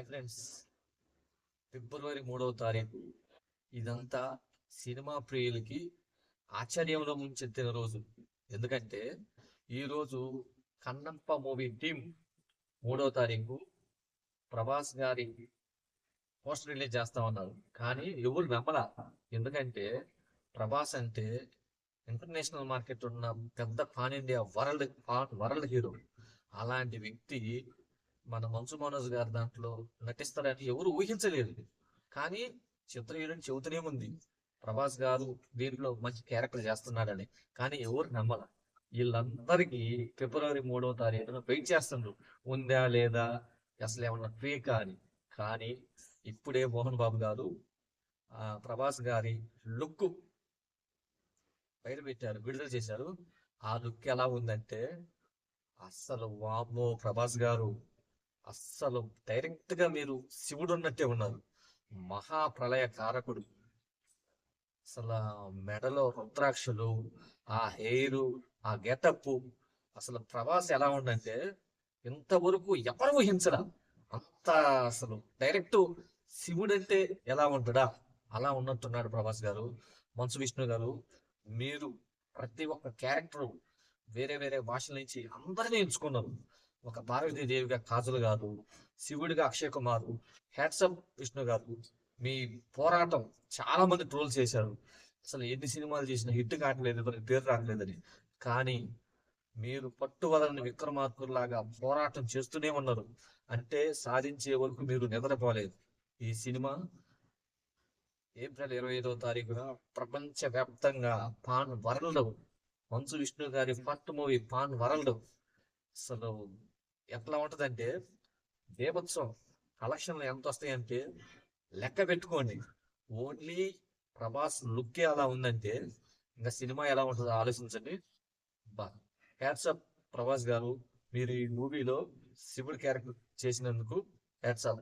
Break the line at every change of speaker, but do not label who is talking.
Hi friends ఫిబ్రవరి మూడవ తారీఖు. ఇదంతా సినిమా ప్రియులకి ఆశ్చర్యంలో ముంచెత్తిన రోజు. ఎందుకంటే ఈ రోజు కన్నప్ప మూవీ టీం మూడవ తారీఖు ప్రభాస్ గారి పోస్టర్ రిలీజ్ చేస్తా ఉన్నారు. కానీ ఎవరు నమ్మల. ఎందుకంటే ప్రభాస్ అంటే ఇంటర్నేషనల్ మార్కెట్ ఉన్న పెద్ద pan India world world hero. అలాంటి వ్యక్తి మన మంచు మనోజ్ గారు దాంట్లో నటిస్తారని ఎవరు ఊహించలేదు. కానీ చిత్ర చెబుతూనే ఉంది ప్రభాస్ గారు దీంట్లో మంచి క్యారెక్టర్ చేస్తున్నాడని కానీ ఎవరు నమ్మల. వీళ్ళందరికీ ఫిబ్రవరి మూడవ తారీఖున వెయిట్ చేస్తుండ్రు. ఉందా లేదా? అసలు ఏమన్నా ఫేకా అని. కానీ ఇప్పుడే మోహన్ బాబు గారు ఆ ప్రభాస్ గారి లుక్ బయట పెట్టారు విడుదల చేశారు. ఆ లుక్ ఎలా ఉందంటే అస్సలు వామ్మో ప్రభాస్ గారు అస్సలు డైరెక్ట్గా మీరు శివుడు ఉన్నట్టే ఉన్నారు. మహాప్రళయ కారకుడు. అసలు మెడలో రుద్రాక్షలు ఆ హెయిర్ ఆ గెటప్ అసలు ప్రభాస్ ఎలా ఉందంటే ఇంతవరకు ఎవరు ఊహించరా అంత అసలు డైరెక్ట్ శివుడు అంటే ఎలా ఉంటాడా? అలా ఉన్నట్టున్నాడు ప్రభాస్ గారు మంచు విష్ణు గారు. మీరు ప్రతి ఒక్క క్యారెక్టర్ వేరే వేరే భాషల నుంచి అందరినీ ఎంచుకున్నారు. ఒక పార్వతీదేవిగా కాజల్ గారు శివుడిగా అక్షయ్ కుమార్ హ్యాట్సప్ విష్ణు గారు మీ పోరాటం చాలా మంది ట్రోల్ చేశారు. అసలు ఎన్ని సినిమాలు చేసినా హిట్ కావట్లేదు ఎవరికి పేరు రావట్లేదని. కానీ మీరు పట్టువలని విక్రమార్కుల్లాగా పోరాటం చేస్తూనే ఉన్నారు. అంటే సాధించే వరకు మీరు నిద్రపోలేదు. ఈ సినిమా ఏప్రిల్ ఇరవై ఐదవ తారీఖున ప్రపంచ వ్యాప్తంగా పాన్ వరల్డ్. మంచు విష్ణు గారి ఫస్ట్ మూవీ పాన్ వరల్డ్. అసలు ఎట్లా ఉంటదంటే దేవోత్సవం కలెక్షన్లు ఎంత వస్తాయంటే లెక్క పెట్టుకోండి. ఓన్లీ ప్రభాస్ లుక్ అలా ఉందంటే ఇంకా సినిమా ఎలా ఉంటుందో ఆలోచించండి. బా హ్యాట్సప్ ప్రభాస్ గారు. మీరు ఈ మూవీలో శివుడు క్యారెక్టర్ చేసినందుకు హ్యాట్సప్